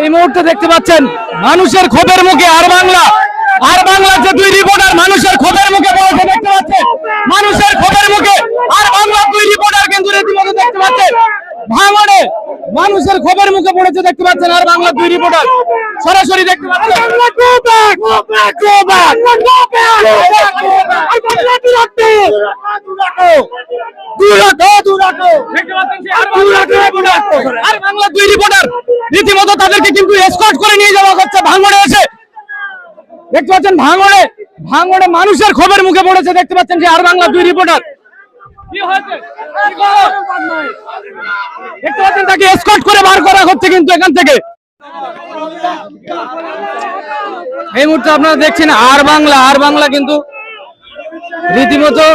এই মুহূর্তে দেখতে পাচ্ছেন মানুষের ক্ষোভের মুখে আর বাংলা আর বাংলার যে দুই রিপোর্টার মানুষের ক্ষোভের মুখে পড়েছে দেখতে পাচ্ছেন? মানুষের ক্ষোভের মুখে আর বাংলার দুই রিপোর্টার কিন্তু রীতিমতো দেখতে পাচ্ছেন। ভাঙড়ে মানুষের ক্ষোভের মুখে পড়েছে দেখতে পাচ্ছেন আর বাংলার দুই রিপোর্টার সরাসরি দেখতে পাচ্ছেন। আর দুই রিপোর্টার রীতিমতো তাদেরকে কিন্তু এসকর্ট করে নিয়ে যাওয়া হচ্ছে ভাঙড়ে এসে। দেখতে পাচ্ছেন ভাঙড়ে ভাঙড়ে মানুষের খবর মুখে পড়েছে, দেখতে পাচ্ছেন যে আর বাংলা দুই রিপোর্টার? দেখতে পাচ্ছেন তাকে করে বার করা হচ্ছে কিন্তু এখান থেকে। এই মুহূর্তে আপনারা দেখছেন আর বাংলা আর বাংলা কিন্তু রীতিমতো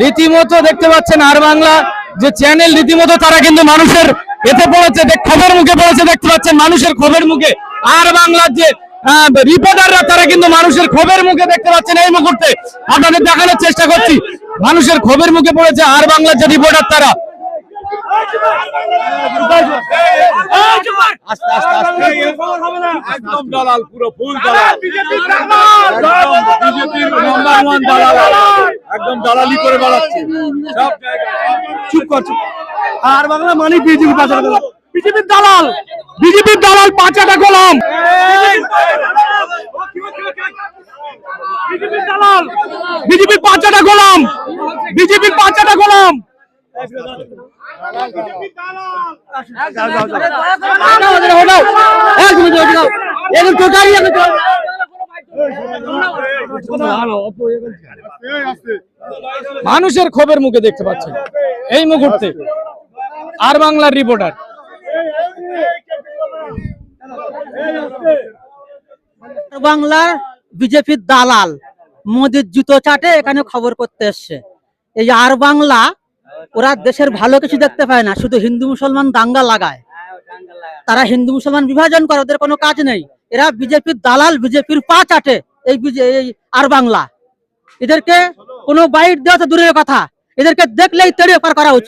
রীতিমতো দেখতে পাচ্ছেন আর বাংলা যে চ্যানেল রীতিমতো তারা কিন্তু মানুষের এতে পড়েছে দেখ- খবর মুখে পড়েছে দেখতে পাচ্ছেন মানুষের খবর মুখে। আর বাংলার যে রিপোর্টাররা তারা কিন্তু মানুষের খবর মুখে দেখতে পাচ্ছেন এই মুহূর্তে। আপনাদের দেখানোর চেষ্টা করছি মানুষের খবর মুখে পড়েছে আর বাংলার যে রিপোর্টার তারা। একদম দালাল পুরো ফুল দালাল বিজেপির নাম্বার ওয়ান দালাল। একদম দালালি করে বেড়াচ্ছে। সব জায়গায়। চুপ কর চুপ। আর বাংলা মানে বিজেপি পাঁচাটা গোলাম বিজেপির দালাল বিজেপির দালাল পাঁচাটা গোলাম। বিজেপির দালাল, বিজেপির পাঁচাটা গোলাম। বিজেপির পাঁচাটা গোলাম। মানুষের ক্ষোভের মুখে দেখতে পাচ্ছেন। এই মুহূর্তে আর বাংলার রিপোর্টার বাংলার বিজেপির দালাল, মোদির জুতো চাটে এখানে খবর করতে এসছে। এই আর বাংলা, ওরা দেশের ভালো কিছু দেখতে পায় না, শুধু হিন্দু মুসলমান দাঙ্গা লাগায়। তারা হিন্দু মুসলমান বিভাজন করে, ওদের কোনো কাজ নেই। এরা বিজেপির দালাল, বিজেপির পা চাটে এই আর বাংলা। এদেরকে কোনো বাইট দেওয়া তো দূরের কথা। এদেরকে দেখলেই তেড়ে পার করা উচিত।